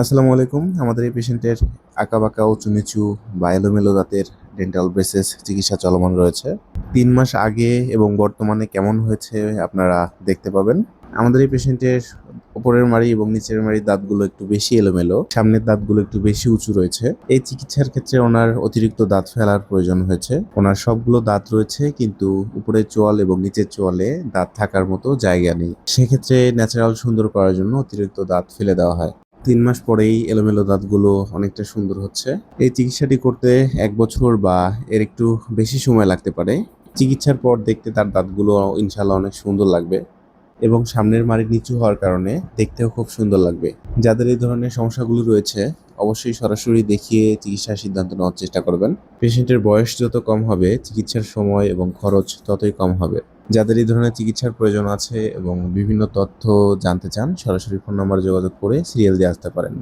আসসালামু আলাইকুম। আমাদের এই পেশেন্টের আঁকা বাঁকা উঁচু নিচু বা এলোমেলো দাঁতের ডেন্টাল ব্রেসেস চিকিৎসা চলমান রয়েছে। তিন মাস আগে এবং বর্তমানে কেমন হয়েছে আপনারা দেখতে পাবেন। আমাদের এই পেশেন্টের উপরের মাড়ি এবং নিচের মাড়ির দাঁতগুলো একটু বেশি এলোমেলো, সামনের দাঁতগুলো একটু বেশি উঁচু রয়েছে। এই চিকিৎসার ক্ষেত্রে ওনার অতিরিক্ত দাঁত ফেলার প্রয়োজন হয়েছে। ওনার সবগুলো দাঁত রয়েছে, কিন্তু উপরের চোয়াল এবং নিচের চোয়ালে দাঁত থাকার মতো জায়গা নেই। সেক্ষেত্রে ন্যাচারাল সুন্দর করার জন্য অতিরিক্ত দাঁত ফেলে দেওয়া হয়। তিন মাস পরেই এলোমেলো দাঁতগুলো অনেকটা সুন্দর হচ্ছে। এই চিকিৎসাটি করতে এক বছর বা এর একটু বেশি সময় লাগতে পারে। চিকিৎসার পর দেখতে তার দাঁতগুলো ইনশাল্লাহ অনেক সুন্দর লাগবে এবং সামনের মাড়ি নিচু হওয়ার কারণে দেখতেও খুব সুন্দর লাগবে। যাদের এই ধরনের সমস্যাগুলো রয়েছে, অবশ্যই সরাসরি দেখিয়ে চিকিৎসার সিদ্ধান্ত নেওয়ার চেষ্টা করবেন। পেশেন্টের বয়স যত কম হবে, চিকিৎসার সময় এবং খরচ ততই কম হবে। যাদের এই ধরনের চিকিৎসার প্রয়োজন আছে এবং বিভিন্ন তথ্য জানতে চান, সরাসরি ফোন নম্বরে যোগাযোগ করে সিরিয়াল দিয়ে আসতে পারেন।